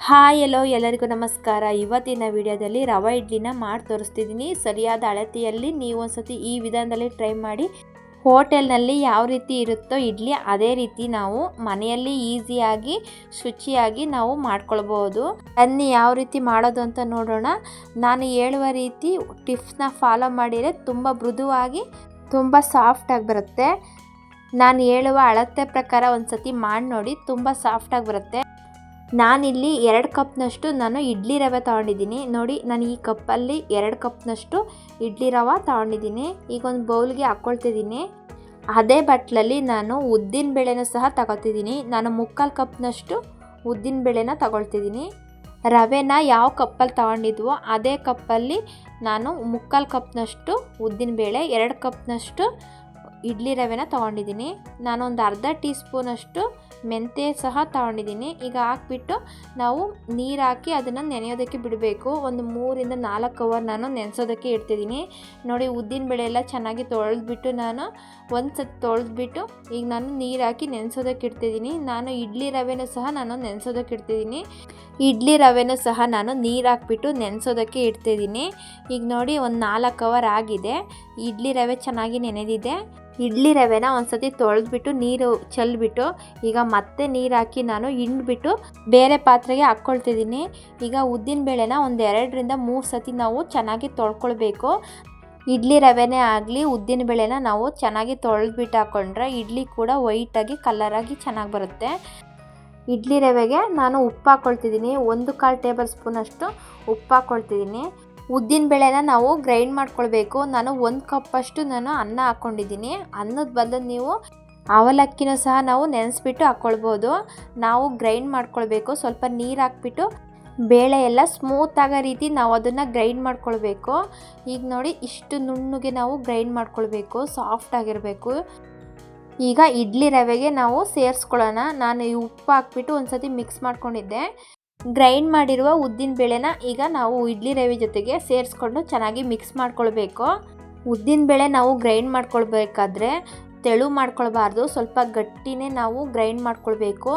Hi ಎಲ್ಲೋ ಎಲ್ಲರಿಗೂ ನಮಸ್ಕಾರ. ಇವತ್ತಿನ ವಿಡಿಯೋದಲ್ಲಿ ರವೆ ಇಡ್ಲಿನ ಮಾಡಿ ತೋರಿಸ್ತಿದ್ದೀನಿ. ಸರಿಯಾದ ಅಳತೆಯಲ್ಲಿ ನೀವು ಒಂದ್ಸತಿ ಈ ವಿಧಾನದಲ್ಲಿ ಟ್ರೈ ಮಾಡಿ, ಹೋಟೆಲ್ನಲ್ಲಿ ಯಾವ ರೀತಿ ಇರುತ್ತೋ ಇಡ್ಲಿ, ಅದೇ ರೀತಿ ನಾವು ಮನೆಯಲ್ಲಿ ಈಸಿಯಾಗಿ ಶುಚಿಯಾಗಿ ನಾವು ಮಾಡ್ಕೊಳ್ಬೋದು. ಬನ್ನಿ, ಯಾವ ರೀತಿ ಮಾಡೋದು ಅಂತ ನೋಡೋಣ. ನಾನು ಹೇಳುವ ರೀತಿ ಟಿಪ್ಸ್ನ ಫಾಲೋ ಮಾಡಿದರೆ ತುಂಬ ಮೃದುವಾಗಿ, ತುಂಬ ಸಾಫ್ಟಾಗಿ ಬರುತ್ತೆ. ನಾನು ಹೇಳುವ ಅಳತೆ ಪ್ರಕಾರ ಒಂದು ಸತಿ ಮಾಡಿ ನೋಡಿ, ತುಂಬ ಸಾಫ್ಟಾಗಿ ಬರುತ್ತೆ. ನಾನಿಲ್ಲಿ ಎರಡು ಕಪ್ನಷ್ಟು ನಾನು ಇಡ್ಲಿ ರವೆ ತೊಗೊಂಡಿದ್ದೀನಿ. ನೋಡಿ, ನಾನು ಈ ಕಪ್ಪಲ್ಲಿ ಎರಡು ಕಪ್ನಷ್ಟು ಇಡ್ಲಿ ರವೆ ತೊಗೊಂಡಿದ್ದೀನಿ. ಈಗ ಒಂದು ಬೌಲ್ಗೆ ಹಾಕ್ಕೊಳ್ತಿದ್ದೀನಿ. ಅದೇ ಬಟ್ಲಲ್ಲಿ ನಾನು ಉದ್ದಿನ ಬೇಳೆನ ಸಹ ತಗೋತಿದ್ದೀನಿ ನಾನು ಮುಕ್ಕಾಲು ಕಪ್ನಷ್ಟು ಉದ್ದಿನ ಬೇಳೆನ ತಗೊಳ್ತಿದ್ದೀನಿ. ರವೆನ ಯಾವ ಕಪ್ಪಲ್ಲಿ ತಗೊಂಡಿದ್ವೋ ಅದೇ ಕಪ್ಪಲ್ಲಿ ನಾನು ಮುಕ್ಕಾಲು ಕಪ್ನಷ್ಟು ಉದ್ದಿನ ಬೇಳೆ, ಎರಡು ಕಪ್ನಷ್ಟು ಇಡ್ಲಿ ರವೆನ ತೊಗೊಂಡಿದ್ದೀನಿ. ನಾನೊಂದು ಅರ್ಧ ಟೀ ಸ್ಪೂನಷ್ಟು ಮೆಂತ್ಯ ಸಹ ತೊಗೊಂಡಿದ್ದೀನಿ. ಈಗ ಹಾಕ್ಬಿಟ್ಟು ನಾವು ನೀರು ಹಾಕಿ ಅದನ್ನು ನೆನೆಯೋದಕ್ಕೆ ಬಿಡಬೇಕು. ಒಂದು ಮೂರಿಂದ ನಾಲ್ಕು ಅವರ್ ನಾನು ನೆನೆಸೋದಕ್ಕೆ ಇಡ್ತಿದ್ದೀನಿ. ನೋಡಿ, ಉದ್ದಿನ ಬೆಳೆ ಎಲ್ಲ ಚೆನ್ನಾಗಿ ತೊಳೆದ್ಬಿಟ್ಟು ನಾನು ಒಂದು ಸತಿ ತೊಳೆದ್ಬಿಟ್ಟು ಈಗ ನಾನು ನೀರು ಹಾಕಿ ನೆನೆಸೋದಕ್ಕೆ ಇಡ್ತಿದ್ದೀನಿ. ನಾನು ಇಡ್ಲಿ ರವೆನೂ ಸಹ ನಾನು ನೆನೆಸೋದಕ್ಕೆ ಇಡ್ತಿದ್ದೀನಿ. ಇಡ್ಲಿ ರವೆನೂ ಸಹ ನಾನು ನೀರು ಹಾಕ್ಬಿಟ್ಟು ನೆನೆಸೋದಕ್ಕೆ ಇಡ್ತಿದ್ದೀನಿ. ಈಗ ನೋಡಿ, ಒಂದು ನಾಲ್ಕು ಅವರ್ ಆಗಿದೆ. ಇಡ್ಲಿ ರವೆ ಚೆನ್ನಾಗಿ ನೆನೆದಿದೆ. ಇಡ್ಲಿ ರವೆನ ಒಂದ್ಸತಿ ತೊಳೆದ್ಬಿಟ್ಟು ನೀರು ಚೆಲ್ಬಿಟ್ಟು, ಈಗ ಮತ್ತೆ ನೀರು ಹಾಕಿ ನಾನು ಹಿಂಡ್ಬಿಟ್ಟು ಬೇರೆ ಪಾತ್ರೆಗೆ ಹಾಕ್ಕೊಳ್ತಿದ್ದೀನಿ. ಈಗ ಉದ್ದಿನ ಬೇಳೆನ ಒಂದು ಎರಡರಿಂದ ಮೂರು ಸತಿ ನಾವು ಚೆನ್ನಾಗಿ ತೊಳ್ಕೊಳ್ಬೇಕು. ಇಡ್ಲಿ ರವೆನೇ ಆಗಲಿ, ಉದ್ದಿನ ಬೇಳೆನ ನಾವು ಚೆನ್ನಾಗಿ ತೊಳೆದ್ಬಿಟ್ಟು ಹಾಕ್ಕೊಂಡ್ರೆ ಇಡ್ಲಿ ಕೂಡ ವೈಟಾಗಿ, ಕಲರಾಗಿ ಚೆನ್ನಾಗಿ ಬರುತ್ತೆ. ಇಡ್ಲಿ ರವೆಗೆ ನಾನು ಉಪ್ಪು ಹಾಕ್ಕೊಳ್ತಿದ್ದೀನಿ ಒಂದು ಕಾಲು ಟೇಬಲ್ ಸ್ಪೂನಷ್ಟು ಉಪ್ಪು ಹಾಕ್ಕೊಳ್ತಿದ್ದೀನಿ ಉದ್ದಿನ ಬೇಳೆನ ನಾವು ಗ್ರೈಂಡ್ ಮಾಡ್ಕೊಳ್ಬೇಕು. ನಾನು ಒಂದು ಕಪ್ಪಷ್ಟು ನಾನು ಅನ್ನ ಹಾಕ್ಕೊಂಡಿದ್ದೀನಿ ಅನ್ನದ ಬದಲು ನೀವು ಅವಲಕ್ಕಿನೂ ಸಹ ನಾವು ನೆನೆಸ್ಬಿಟ್ಟು ಹಾಕ್ಕೊಳ್ಬೋದು ನಾವು ಗ್ರೈಂಡ್ ಮಾಡ್ಕೊಳ್ಬೇಕು. ಸ್ವಲ್ಪ ನೀರು ಹಾಕ್ಬಿಟ್ಟು ಬೇಳೆ ಎಲ್ಲ ಸ್ಮೂತ್ ಆಗೋ ರೀತಿ ನಾವು ಅದನ್ನು ಗ್ರೈಂಡ್ ಮಾಡ್ಕೊಳ್ಬೇಕು. ಈಗ ನೋಡಿ ಇಷ್ಟು ನುಣ್ಣಗೆ ನಾವು ಗ್ರೈಂಡ್ ಮಾಡ್ಕೊಳ್ಬೇಕು. ಸಾಫ್ಟ್ ಆಗಿರಬೇಕು. ಈಗ ಇಡ್ಲಿ ರವೆಗೆ ನಾವು ಸೇರಿಸ್ಕೊಳ್ಳೋಣ. ನಾನು ಈ ಉಪ್ಪು ಹಾಕ್ಬಿಟ್ಟು ಒಂದು ಸತಿ ಮಿಕ್ಸ್ ಮಾಡ್ಕೊಂಡಿದ್ದೆ. ಗ್ರೈಂಡ್ ಮಾಡಿರುವ ಉದ್ದಿನ ಬೇಳೆನ ಈಗ ನಾವು ಇಡ್ಲಿ ರವೆ ಜೊತೆಗೆ ಸೇರಿಸ್ಕೊಂಡು ಚೆನ್ನಾಗಿ ಮಿಕ್ಸ್ ಮಾಡ್ಕೊಳ್ಬೇಕು. ಉದ್ದಿನ ಬೇಳೆ ನಾವು ಗ್ರೈಂಡ್ ಮಾಡ್ಕೊಳ್ಬೇಕಾದ್ರೆ ತೆಳು ಮಾಡ್ಕೊಳ್ಬಾರ್ದು, ಸ್ವಲ್ಪ ಗಟ್ಟಿನೇ ನಾವು ಗ್ರೈಂಡ್ ಮಾಡ್ಕೊಳ್ಬೇಕು.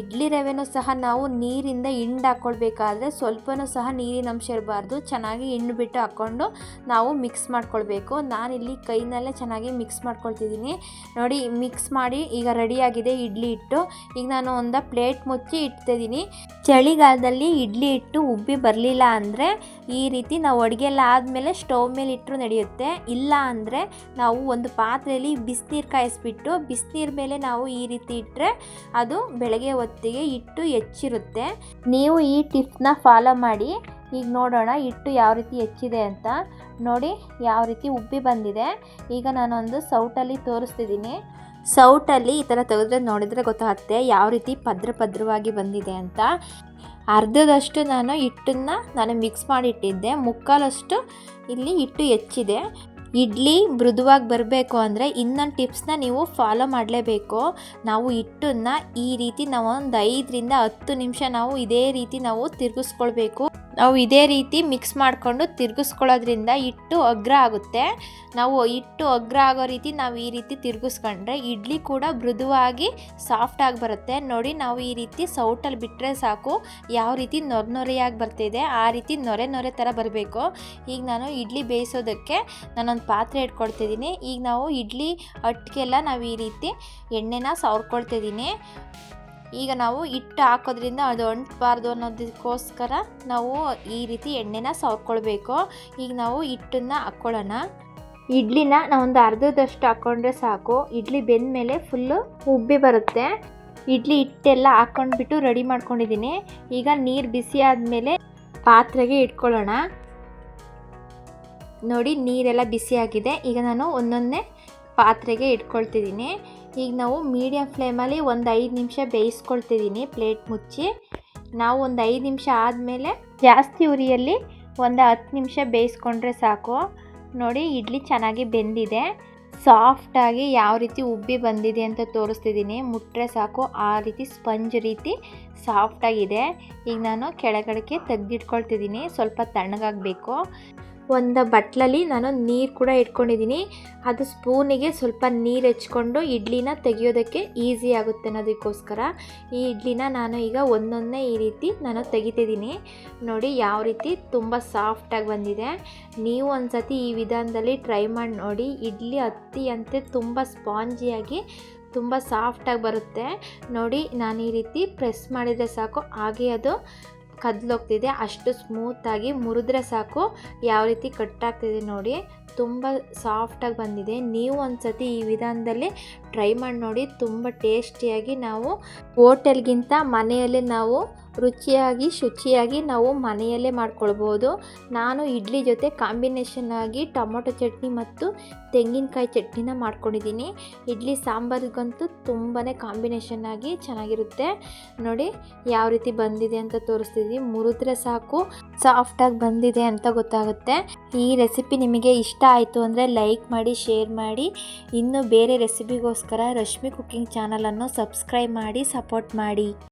ಇಡ್ಲಿ ರವೆನೂ ಸಹ ನಾವು ನೀರಿಂದ ಹಿಂಡು ಹಾಕ್ಕೊಳ್ಬೇಕಾದ್ರೆ ಸ್ವಲ್ಪನೂ ಸಹ ನೀರಿನ ಅಂಶ ಇರಬಾರ್ದು, ಚೆನ್ನಾಗಿ ಹಿಂಡು ಬಿಟ್ಟು ಹಾಕ್ಕೊಂಡು ನಾವು ಮಿಕ್ಸ್ ಮಾಡ್ಕೊಳ್ಬೇಕು. ನಾನಿಲ್ಲಿ ಕೈನಲ್ಲೇ ಚೆನ್ನಾಗಿ ಮಿಕ್ಸ್ ಮಾಡ್ಕೊಳ್ತಿದ್ದೀನಿ. ನೋಡಿ, ಮಿಕ್ಸ್ ಮಾಡಿ ಈಗ ರೆಡಿಯಾಗಿದೆ ಇಡ್ಲಿ ಹಿಟ್ಟು. ಈಗ ನಾನು ಒಂದು ಪ್ಲೇಟ್ ಮುಚ್ಚಿ ಇಡ್ತಿದ್ದೀನಿ. ಚಳಿಗಾಲದಲ್ಲಿ ಇಡ್ಲಿ ಇಟ್ಟು ಉಬ್ಬಿ ಬರಲಿಲ್ಲ ಅಂದರೆ ಈ ರೀತಿ ನಾವು ಅಡುಗೆ ಎಲ್ಲ ಆದಮೇಲೆ ಸ್ಟವ್ ಮೇಲೆ ಇಟ್ಟರು ನಡೆಯುತ್ತೆ. ಇಲ್ಲ ಅಂದರೆ ನಾವು ಒಂದು ಪಾತ್ರೆಯಲ್ಲಿ ಬಿಸಿನೀರು ಕಾಯಿಸ್ಬಿಟ್ಟು ಬಿಸಿನೀರು ಮೇಲೆ ನಾವು ಈ ರೀತಿ ಇಟ್ಟರೆ ಅದು ಬೆಳಗ್ಗೆ ಹೊತ್ತಿಗೆ ಹಿಟ್ಟು ಹೆಚ್ಚಿರುತ್ತೆ. ನೀವು ಈ ಟಿಪ್ಸ್ನ ಫಾಲೋ ಮಾಡಿ. ಈಗ ನೋಡೋಣ ಹಿಟ್ಟು ಯಾವ ರೀತಿ ಹೆಚ್ಚಿದೆ ಅಂತ. ನೋಡಿ ಯಾವ ರೀತಿ ಉಬ್ಬಿ ಬಂದಿದೆ. ಈಗ ನಾನೊಂದು ಸೌಟಲ್ಲಿ ತೋರಿಸ್ತಿದ್ದೀನಿ. ಸೌಟಲ್ಲಿ ಈ ಥರ ತೆಗೆದ್ರೆ ನೋಡಿದರೆ ಗೊತ್ತಾಗುತ್ತೆ ಯಾವ ರೀತಿ ಪದ್ರ ಪದ್ರವಾಗಿ ಬಂದಿದೆ ಅಂತ. ಅರ್ಧದಷ್ಟು ನಾನು ಹಿಟ್ಟನ್ನು ನಾನು ಮಿಕ್ಸ್ ಮಾಡಿಟ್ಟಿದ್ದೆ, ಮುಕ್ಕಾಲಷ್ಟು ಇಲ್ಲಿ ಹಿಟ್ಟು ಹೆಚ್ಚಿದೆ. ಇಡ್ಲಿ ಮೃದುವಾಗಿ ಬರಬೇಕು ಅಂದರೆ ಇನ್ನೊಂದು ಟಿಪ್ಸ್ನ ನೀವು ಫಾಲೋ ಮಾಡಲೇಬೇಕು. ನಾವು ಹಿಟ್ಟನ್ನು ಈ ರೀತಿ ನಾವು ಒಂದು ಐದರಿಂದ ಹತ್ತು ನಿಮಿಷ ನಾವು ಇದೇ ರೀತಿ ನಾವು ತಿರುಗಿಸ್ಕೊಳ್ಬೇಕು. ನಾವು ಇದೇ ರೀತಿ ಮಿಕ್ಸ್ ಮಾಡಿಕೊಂಡು ತಿರುಗಿಸ್ಕೊಳ್ಳೋದ್ರಿಂದ ಹಿಟ್ಟು ಅಗ್ರ ಆಗುತ್ತೆ. ನಾವು ಹಿಟ್ಟು ಅಗ್ರ ಆಗೋ ರೀತಿ ನಾವು ಈ ರೀತಿ ತಿರುಗಿಸ್ಕೊಂಡ್ರೆ ಇಡ್ಲಿ ಕೂಡ ಮೃದುವಾಗಿ ಸಾಫ್ಟಾಗಿ ಬರುತ್ತೆ. ನೋಡಿ ನಾವು ಈ ರೀತಿ ಸೌಟಲ್ಲಿ ಬಿಟ್ಟರೆ ಸಾಕು. ಯಾವ ರೀತಿ ನೊರೆ ನೊರೆಯಾಗಿ ಬರ್ತಿದೆ, ಆ ರೀತಿ ನೊರೆ ನೊರೆ ಥರ ಬರಬೇಕು. ಈಗ ನಾನು ಇಡ್ಲಿ ಬೇಯಿಸೋದಕ್ಕೆ ನಾನೊಂದು ಪಾತ್ರೆ ಇಟ್ಕೊಳ್ತಿದ್ದೀನಿ. ಈಗ ನಾವು ಇಡ್ಲಿ ಅಟ್ಟಿಗೆಲ್ಲ ನಾವು ಈ ರೀತಿ ಎಣ್ಣೆನ ಸವರ್ಕೊಳ್ತಿದ್ದೀನಿ. ಈಗ ನಾವು ಹಿಟ್ಟು ಹಾಕೋದ್ರಿಂದ ಅದು ಅಂಟಬಾರ್ದು ಅನ್ನೋದಕ್ಕೋಸ್ಕರ ನಾವು ಈ ರೀತಿ ಎಣ್ಣೆನ ಸವರ್ಕೊಳ್ಬೇಕು ಈಗ ನಾವು ಹಿಟ್ಟನ್ನ ಹಾಕ್ಕೊಳ್ಳೋಣ. ಇಡ್ಲಿನ ನಾವೊಂದು ಅರ್ಧದಷ್ಟು ಹಾಕ್ಕೊಂಡ್ರೆ ಸಾಕು. ಇಡ್ಲಿ ಬೆಂದ ಮೇಲೆ ಫುಲ್ಲು ಉಬ್ಬಿ ಬರುತ್ತೆ. ಇಡ್ಲಿ ಹಿಟ್ಟೆಲ್ಲ ಹಾಕ್ಕೊಂಡ್ಬಿಟ್ಟು ರೆಡಿ ಮಾಡ್ಕೊಂಡಿದ್ದೀನಿ. ಈಗ ನೀರು ಬಿಸಿ ಆದಮೇಲೆ ಪಾತ್ರೆಗೆ ಇಟ್ಕೊಳ್ಳೋಣ. ನೋಡಿ ನೀರೆಲ್ಲ ಬಿಸಿಯಾಗಿದೆ ಈಗ ನಾನು ಒಂದೊಂದೇ ಪಾತ್ರೆಗೆ ಇಟ್ಕೊಳ್ತಿದ್ದೀನಿ. ಈಗ ನಾವು ಮೀಡಿಯಮ್ ಫ್ಲೇಮಲ್ಲಿ ಒಂದು ಐದು ನಿಮಿಷ ಬೇಯಿಸ್ಕೊಳ್ತಿದ್ದೀನಿ ಪ್ಲೇಟ್ ಮುಚ್ಚಿ. ನಾವು ಒಂದು ಐದು ನಿಮಿಷ ಆದಮೇಲೆ ಜಾಸ್ತಿ ಉರಿಯಲ್ಲಿ ಒಂದು ಹತ್ತು ನಿಮಿಷ ಬೇಯಿಸ್ಕೊಂಡ್ರೆ ಸಾಕು. ನೋಡಿ, ಇಡ್ಲಿ ಚೆನ್ನಾಗಿ ಬೆಂದಿದೆ. ಸಾಫ್ಟಾಗಿ ಯಾವ ರೀತಿ ಉಬ್ಬಿ ಬಂದಿದೆ ಅಂತ ತೋರಿಸ್ತಿದ್ದೀನಿ. ಮುಟ್ಟರೆ ಸಾಕು. ಆ ರೀತಿ ಸ್ಪಂಜ್ ರೀತಿ ಸಾಫ್ಟಾಗಿದೆ ಈಗ ನಾನು ಕೆಳಗಡೆಗೆ ತೆಗೆದಿಟ್ಕೊಳ್ತಿದ್ದೀನಿ. ಸ್ವಲ್ಪ ತಣ್ಣಗಾಗಬೇಕು. ಒಂದು ಬಟ್ಲಲ್ಲಿ ನಾನು ನೀರು ಕೂಡ ಇಟ್ಕೊಂಡಿದ್ದೀನಿ ಅದು ಸ್ಪೂನಿಗೆ ಸ್ವಲ್ಪ ನೀರು ಹೆಚ್ಕೊಂಡು ಇಡ್ಲಿನ ತೆಗೆಯೋದಕ್ಕೆ ಈಸಿ ಆಗುತ್ತೆ ಅನ್ನೋದಕ್ಕೋಸ್ಕರ. ಈ ಇಡ್ಲಿನ ನಾನು ಈಗ ಒಂದೊಂದೇ ಈ ರೀತಿ ನಾನು ತೆಗಿತಿದ್ದೀನಿ ನೋಡಿ ಯಾವ ರೀತಿ ತುಂಬ ಸಾಫ್ಟಾಗಿ ಬಂದಿದೆ. ನೀವು ಒಂದ್ಸತಿ ಈ ವಿಧಾನದಲ್ಲಿ ಟ್ರೈ ಮಾಡಿ ನೋಡಿ. ಇಡ್ಲಿ ಹತ್ತಿ ಅಂತೆ ತುಂಬ ಸ್ಪಾಂಜಿಯಾಗಿ ತುಂಬ ಸಾಫ್ಟಾಗಿ ಬರುತ್ತೆ. ನೋಡಿ ನಾನು ಈ ರೀತಿ ಪ್ರೆಸ್ ಮಾಡಿದರೆ ಸಾಕು. ಹಾಗೆ ಅದು ಕದ್ಲೋಗ್ತಿದೆ. ಅಷ್ಟು ಸ್ಮೂತಾಗಿ ಮುರಿದ್ರೆ ಸಾಕು. ಯಾವ ರೀತಿ ಕಟ್ಟಾಗ್ತಿದೆ ನೋಡಿ. ತುಂಬ ಸಾಫ್ಟಾಗಿ ಬಂದಿದೆ. ನೀವು ಒಂದ್ಸತಿ ಈ ವಿಧಾನದಲ್ಲಿ ಟ್ರೈ ಮಾಡಿ ನೋಡಿ, ತುಂಬ ಟೇಸ್ಟಿಯಾಗಿ ನಾವು ಹೋಟೆಲ್ಗಿಂತ ಮನೆಯಲ್ಲೇ ನಾವು ರುಚಿಯಾಗಿ, ಶುಚಿಯಾಗಿ ನಾವು ಮನೆಯಲ್ಲೇ ಮಾಡ್ಕೊಳ್ಬೋದು. ನಾನು ಇಡ್ಲಿ ಜೊತೆ ಕಾಂಬಿನೇಷನ್ ಆಗಿ ಟೊಮೊಟೊ ಚಟ್ನಿ ಮತ್ತು ತೆಂಗಿನಕಾಯಿ ಚಟ್ನಿನ ಮಾಡ್ಕೊಂಡಿದ್ದೀನಿ. ಇಡ್ಲಿ ಸಾಂಬಾರಿಗಂತೂ ತುಂಬಾ ಕಾಂಬಿನೇಷನ್ ಆಗಿ ಚೆನ್ನಾಗಿರುತ್ತೆ. ನೋಡಿ ಯಾವ ರೀತಿ ಬಂದಿದೆ ಅಂತ ತೋರಿಸ್ತಿದ್ದೀನಿ ಮುರಿದ್ರೆ ಸಾಕು ಸಾಫ್ಟಾಗಿ ಬಂದಿದೆ ಅಂತ ಗೊತ್ತಾಗುತ್ತೆ. ಈ ರೆಸಿಪಿ ನಿಮಗೆ ಆಯಿತು ಅಂದರೆ ಲೈಕ್ ಮಾಡಿ ಶೇರ್ ಮಾಡಿ. ಇನ್ನು ಬೇರೆ ರೆಸಿಪಿಗೋಸ್ಕರ ರಶ್ಮಿ ಕುಕ್ಕಿಂಗ್ ಚಾನಲನ್ನು ಸಬ್ಸ್ಕ್ರೈಬ್ ಮಾಡಿ ಸಪೋರ್ಟ್ ಮಾಡಿ.